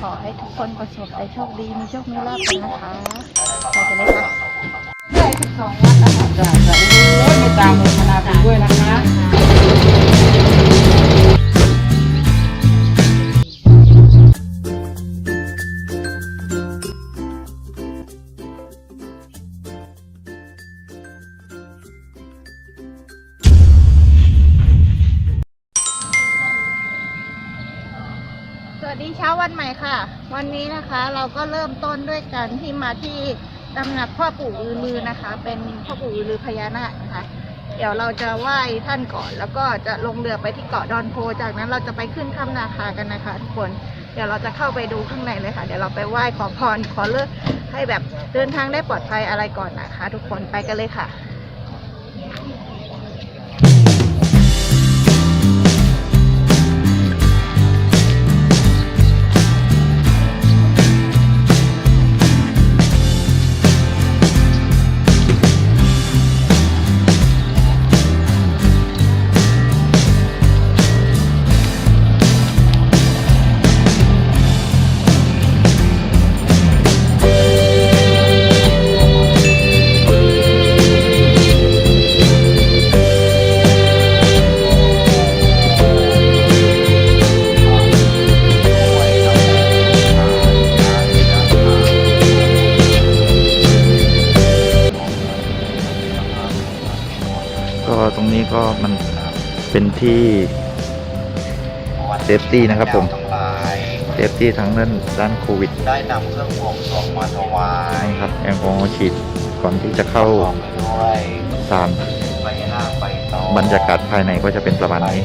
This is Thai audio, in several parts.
ขอให้ทุกคนประสบแต่โชคดี มีโชค มีลาภกันนะคะไปกันเลยค่ะได้สิบสองวัดนะคะจ้าจ้าโอ้ยไม่ตามโมทนาบุญด้วยนะคะ ดีเช้าวันใหม่ค่ะ วันนี้นะคะเราก็เริ่มต้นด้วยกันที่มาที่ตำหนักพ่อปู่อือลือนะคะ เป็นพ่อปู่อือลือพญานาคนะคะ เดี๋ยวเราจะไหว้ท่านก่อน แล้วก็จะลงเรือไปที่เกาะดอนโพ จากนั้นเราจะไปขึ้นถ้ำนาคากันนะคะทุกคน เดี๋ยวเราจะเข้าไปดูข้างในเลยค่ะ เดี๋ยวเราไปไหว้ขอพรขอเลิกให้แบบเดินทางได้ปลอดภัยอะไรก่อนนะคะ ทุกคนไปกันเลยค่ะ เป็นที่เซฟตี้นะครับผมทั้งหลายเซฟตี้ทั้งด้านด้านโควิด ได้นำเครื่องบวงสรวงมาถวายนะครับแอลกอฮอล์ฉีดก่อนที่จะเข้าพร้อมไปด้วยศาลใบหน้าใบตองบรรยากาศภายในก็จะเป็นประมาณนี้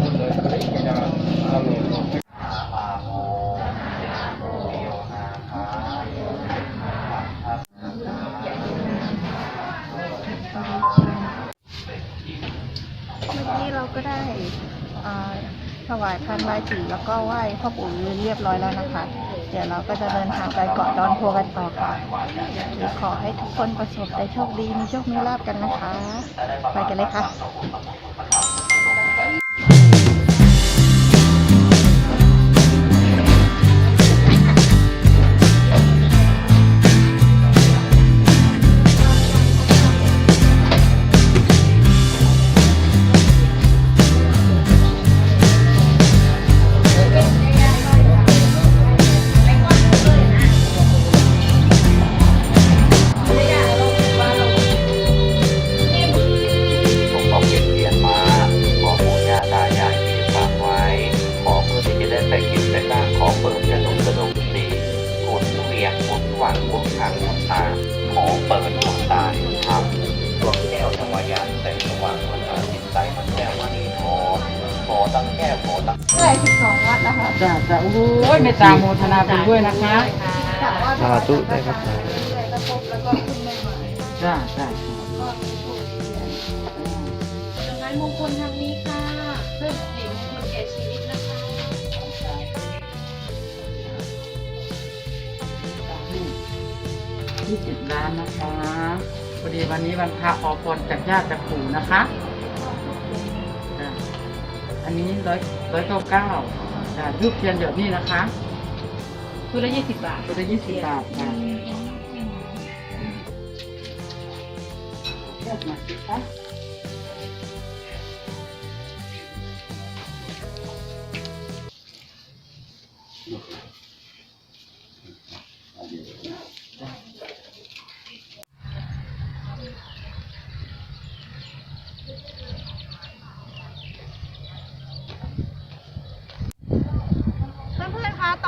ก็ได้ถวายพันใบายสีแล้วก็ไหว้พ่อปู่เรียบร้อยแล้วนะคะ เดี๋ยวเราก็จะเดินทางไปเกาะดอนโพกันต่อค่ะขอให้ทุกคนประสบแต่โชคดีมีโชคมีลาบกันนะคะ ไปกันเลยค่ะ จ้าจ้าโอ้ยไม่ตามโมทนาบุญด้วยนะคะจากวัดสาธุได้ครับเรื่อยๆก็พบแล้วก็ขึ้นได้ใหม่จ้าจ้ายังไงมงคลทางนี้ค่ะเพื่อสิริมงคลแก่ชีวิตนะคะยี่สิบล้านนะคะพอดีวันนี้วันพระขอพรจากญาติจากปู่นะคะจ้าอันนี้ร้อยร้อยเก้าเก้า จ้ะรูปเทียนแบบนี้นะคะชุดละยี่สิบบาทตัวละยี่สิบบาทค่ะเลือกมาสิคะ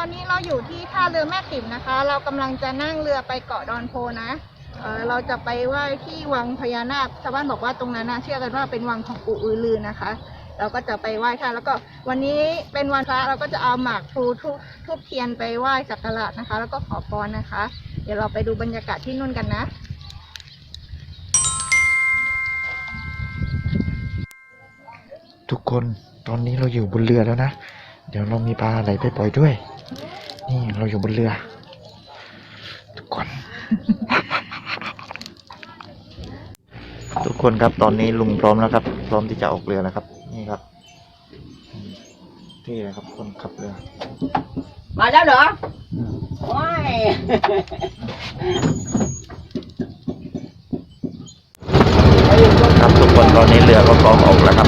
อนๆคะตอนนี้เราอยู่ที่ท่าเรือแม่ติ๋มนะคะ เรากำลังจะนั่งเรือไปเกาะดอนโพนะเออเราจะไปไหว้ที่วังพญานาคชาวบ้านบอกว่าตรงนั้นนะเชื่อกันว่าเป็นวังของปู่อือลือนะคะ เราก็จะไปไหว้ท่านแล้วก็วันนี้เป็นวันพระเราก็จะเอาหมากพลูทุบทุบเทียนไปไหว้สักการะนะคะ แล้วก็ขอพรนะคะ เดี๋ยวเราไปดูบรรยากาศที่นู่นกันนะทุกคนตอนนี้เราอยู่บนเรือแล้วนะ เดี๋ยวเรามีปลาไหลไปปล่อยด้วย นี่เราอยู่บนเรือ ทุกคน ทุกคนครับตอนนี้ลุงพร้อมแล้วครับ พร้อมที่จะออกเรือแล้วครับ นี่ครับที่นะครับคนขับเรือ มาแล้วเหรอโอ้ยครับทุกคนตอนนี้เรือก็พร้อมออกแล้วครับ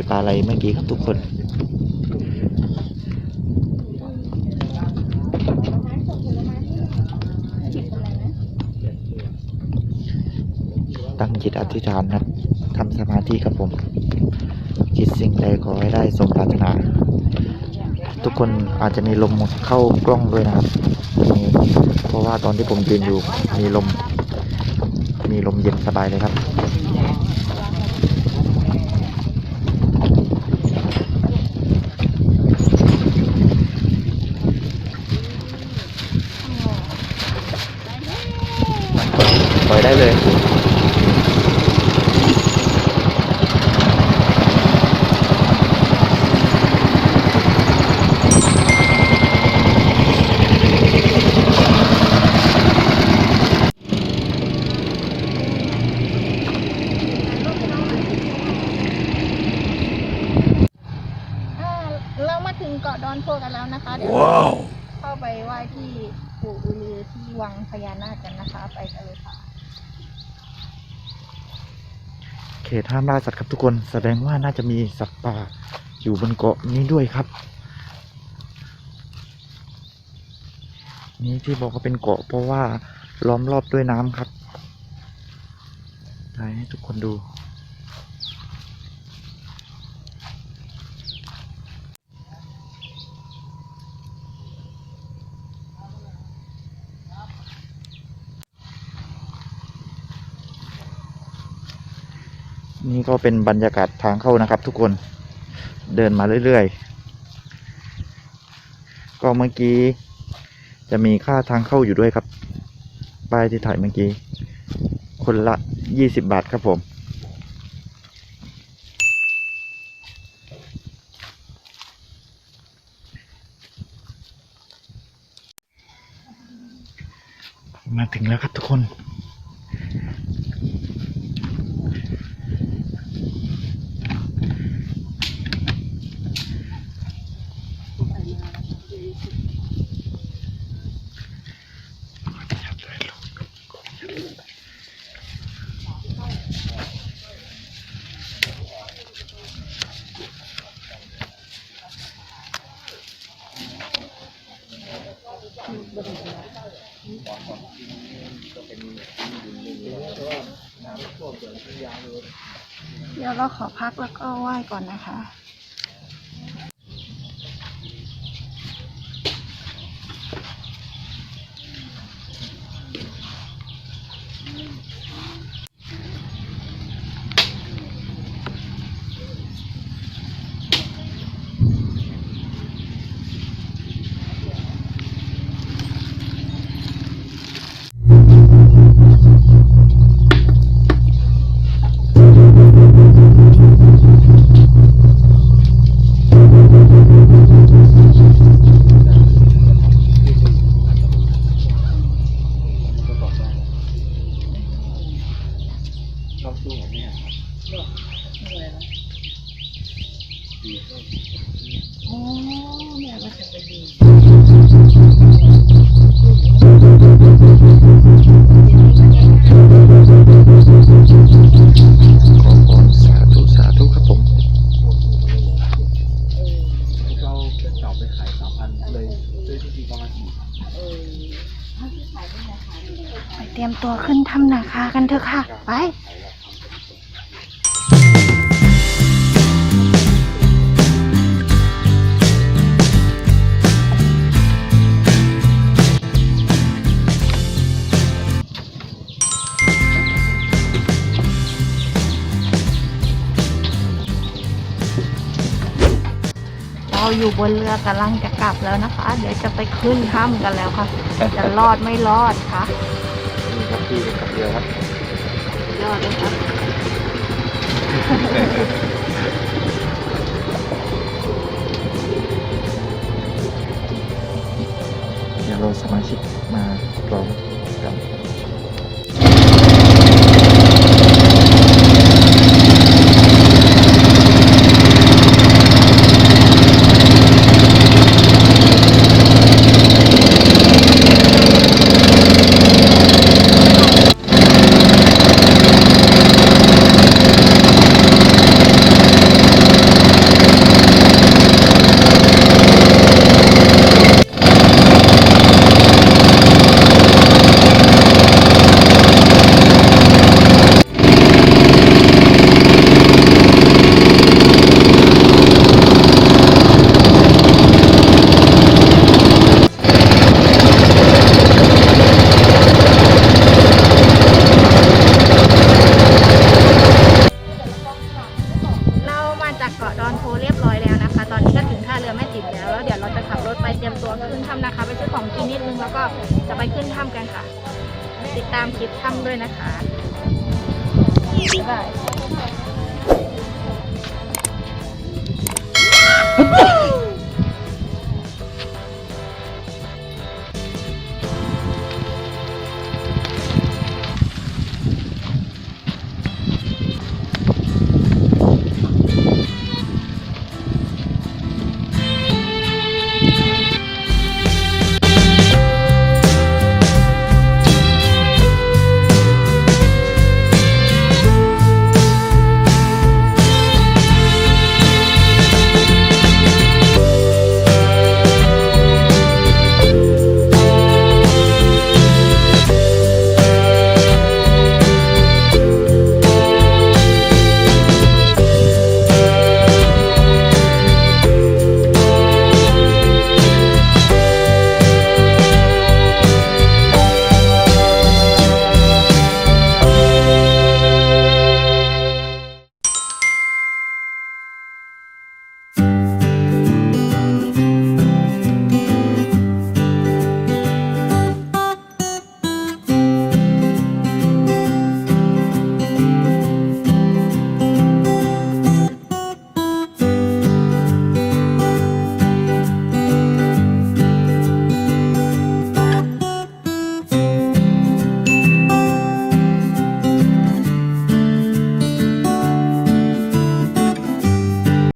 อยปลาไหลเมื่อกี้ครับทุกคนตั้งจิตอธิษฐานครับทำสมาธิครับผมคิดสิ่งใดขอให้ได้สมปรารถนา ทุกคนอาจจะมีลมเข้ากล้องด้วยนะครับมีเพราะว่าตอนที่ผมยืนอยู่มีลม มีลมเย็นสบายเลยครับ ปล่อยได้เลย อ่าเรามาถึงเกาะดอนโพกันแล้วนะคะ เดี๋ยวเข้าไปไหว้ที่ปู่อือลือที่วังพญานาคกันนะคะ ไปกันเลยค่ะ เขตห้ามล่าสัตว์ครับทุกคนแสดงว่าน่าจะมีสัตว์ป่าอยู่บนเกาะนี้ด้วยครับ นี่ที่บอกว่าเป็นเกาะเพราะว่าล้อมรอบด้วยน้ำครับถ่ายให้ทุกคนดู นี่ก็เป็นบรรยากาศทางเข้านะครับ ทุกคนเดินมาเรื่อยๆ ก็เมื่อกี้ จะมีค่าทางเข้าอยู่ด้วยครับ ป้ายที่ถ่ายเมื่อกี้ คนละยี่สิบบาทครับผม มาถึงแล้วครับทุกคน เดี๋ยวเราขอพักแล้วก็ไหว้ก่อนนะคะ เตรียมตัวขึ้นถ้ำนาคากันเถอะค่ะ ไปเราอยู่บนเรือกำลังจะกลับแล้วนะคะ เดี๋ยวจะไปขึ้นถ้ำกันแล้วค่ะ จะรอดไม่รอดคะ ครับพี่เป็นกับเรือครับรอดเลยค่ะเดี๋ยวเราสมาชิกมาพร้อม